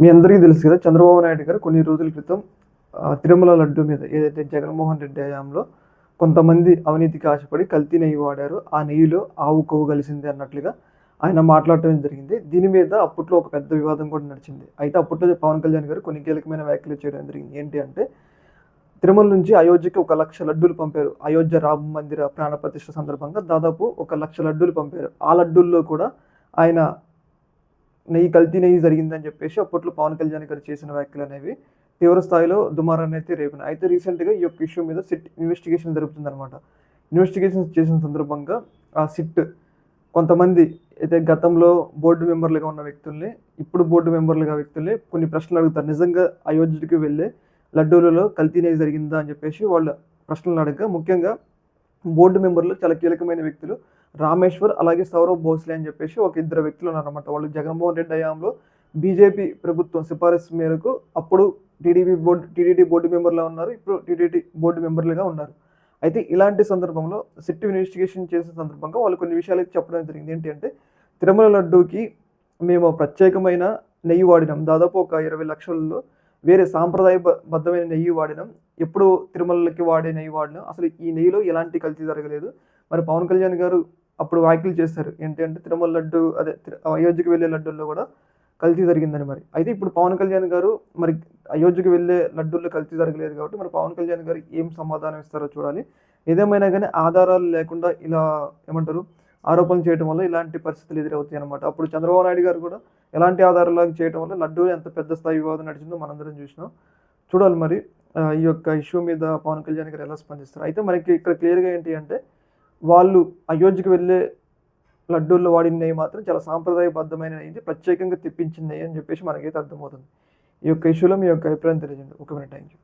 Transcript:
మీ అందరికీ తెలుసు కదా చంద్రబాబు నాయుడు గారు కొన్ని రోజుల క్రితం తిరుమల లడ్డు మీద ఏదైతే జగన్మోహన్ రెడ్డి హయాంలో కొంతమంది అవినీతికి ఆశపడి కల్తీ నెయ్యి వాడారు ఆ నెయ్యిలో ఆవు కొవ్వు కలిసింది అన్నట్లుగా ఆయన మాట్లాడటం జరిగింది. దీని మీద అప్పట్లో ఒక పెద్ద వివాదం కూడా నడిచింది. అయితే అప్పట్లో పవన్ కళ్యాణ్ గారు కొన్ని కీలకమైన వ్యాఖ్యలు చేయడం జరిగింది. ఏంటి అంటే తిరుమల నుంచి అయోధ్యకి ఒక లక్ష లడ్డూలు పంపారు. అయోధ్య రామ మందిర ప్రాణప్రతిష్ట సందర్భంగా దాదాపు ఒక లక్ష లడ్డూలు పంపారు. ఆ లడ్డూల్లో కూడా ఆయన నెయ్యి కల్తీ నెయ్యి జరిగిందని చెప్పేసి అప్పట్లో పవన్ కళ్యాణ్ గారు చేసిన వ్యాఖ్యలు అనేవి తీవ్ర స్థాయిలో దుమారాన్ని అయితే రేపినాయి. అయితే రీసెంట్గా ఈ యొక్క ఇష్యూ మీద సిట్ ఇన్వెస్టిగేషన్ జరుగుతుందనమాట ఇన్వెస్టిగేషన్ చేసిన సందర్భంగా ఆ సిట్ కొంతమంది అయితే గతంలో బోర్డు మెంబర్లుగా ఉన్న వ్యక్తుల్ని ఇప్పుడు బోర్డు మెంబర్లుగా వ్యక్తుల్ని కొన్ని ప్రశ్నలు అడుగుతారు. నిజంగా అయోధ్యకి వెళ్ళే లడ్డూలలో కల్తీ నెయ్యి జరిగిందా అని చెప్పేసి వాళ్ళు ప్రశ్నలు అడగ ముఖ్యంగా బోర్డు మెంబర్లు చాలా కీలకమైన వ్యక్తులు. రామేశ్వర్ అలాగే సౌరవ్ భోస్లే అని చెప్పేసి ఒక ఇద్దరు వ్యక్తులు ఉన్నారన్నమాట. వాళ్ళు జగన్మోహన్ రెడ్డి హయాంలో బీజేపీ ప్రభుత్వం సిఫారసు మేరకు అప్పుడు టీడీపీ బోర్డు టీడీటీ బోర్డు మెంబర్లా ఉన్నారు. ఇప్పుడు టీడీటీ బోర్డు మెంబర్లుగా ఉన్నారు. అయితే ఇలాంటి సందర్భంలో సిట్ ఇన్వెస్టిగేషన్ చేసిన సందర్భంగా వాళ్ళు కొన్ని విషయాలు చెప్పడం జరిగింది. ఏంటి అంటే తిరుమల లడ్డూకి మేము ప్రత్యేకమైన నెయ్యి వాడినాం. దాదాపు ఒక ఇరవై లక్షల్లో వేరే సాంప్రదాయబద్ధమైన నెయ్యి వాడినాం ఎప్పుడు తిరుమలకి వాడే నెయ్యి వాడినాం అసలు ఈ నెయ్యిలో ఎలాంటి కల్తీ జరగలేదు. మరి పవన్ కళ్యాణ్ గారు అప్పుడు వ్యాఖ్యలు చేశారు. ఏంటి అంటే తిరుమల లడ్డు అదే అయోధ్యకు వెళ్ళే లడ్డూల్లో కూడా కల్తీ జరిగిందని మరి. అయితే ఇప్పుడు పవన్ కళ్యాణ్ గారు మరి అయోధ్యకు వెళ్ళే లడ్డూల్లో కల్తీ జరగలేదు కాబట్టి మరి పవన్ కళ్యాణ్ గారు ఏం సమాధానం ఇస్తారో చూడాలి. ఏదేమైనా కానీ ఆధారాలు లేకుండా ఇలా ఏమంటారు ఆరోపణలు చేయడం వల్ల ఇలాంటి పరిస్థితులు ఎదురవుతాయి అనమాట అప్పుడు చంద్రబాబు నాయుడు గారు కూడా ఎలాంటి ఆధారాలు చేయడం వల్ల లడ్డూ ఎంత పెద్ద స్థాయి వివాదం నడిచిందో మనందరం చూసినాం. చూడాలి మరి ఈ యొక్క ఇష్యూ మీద పవన్ కళ్యాణ్ గారు ఎలా స్పందిస్తారు? అయితే మనకి ఇక్కడ క్లియర్గా ఏంటి అంటే వాళ్ళు అయోధ్యకి వెళ్ళే లడ్డూల్లో వాడినవి మాత్రం చాలా సాంప్రదాయబద్ధమైన ప్రత్యేకంగా తెప్పించినవి అని చెప్పేసి మనకైతే అర్థమవుతుంది. ఈ యొక్క ఇష్యూలో మీ యొక్క అభిప్రాయం తెలియజేయండి. ఒక మినిట్ థ్యాంక్ యూ